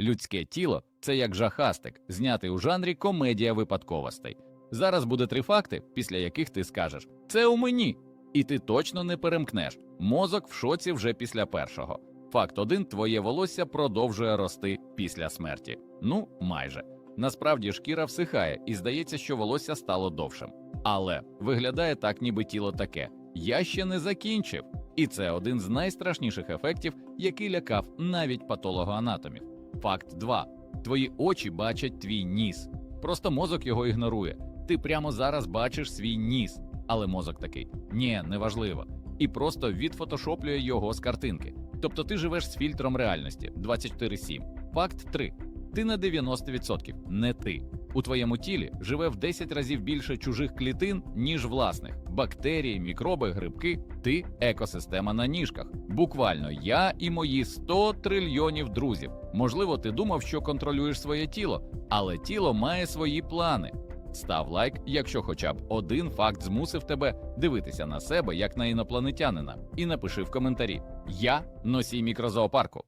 Людське тіло це як жахастик, знятий у жанрі комедія випадковостей. Зараз буде три факти, після яких ти скажеш: це у мені, і ти точно не перемкнеш. Мозок в шоці вже після першого. Факт один: твоє волосся продовжує рости після смерті. Ну, майже. Насправді шкіра всихає, і здається, що волосся стало довшим. Але виглядає так, ніби тіло таке. Я ще не закінчив. І це один з найстрашніших ефектів, який лякав навіть патологоанатомів. Факт 2. Твої очі бачать твій ніс. Просто мозок його ігнорує. Ти прямо зараз бачиш свій ніс, але мозок такий: ні, неважливо. І просто відфотошоплює його з картинки. Тобто ти живеш з фільтром реальності 24-7. Факт 3. Ти на 90% не ти. У твоєму тілі живе в 10 разів більше чужих клітин, ніж власних. Бактерії, мікроби, грибки. Ти екосистема на ніжках. Буквально я і мої 100 трильйонів друзів. Можливо, ти думав, що контролюєш своє тіло, але тіло має свої плани. Став лайк, якщо хоча б один факт змусив тебе дивитися на себе як на інопланетянина, і напиши в коментарі: Я носій мікрозоопарку.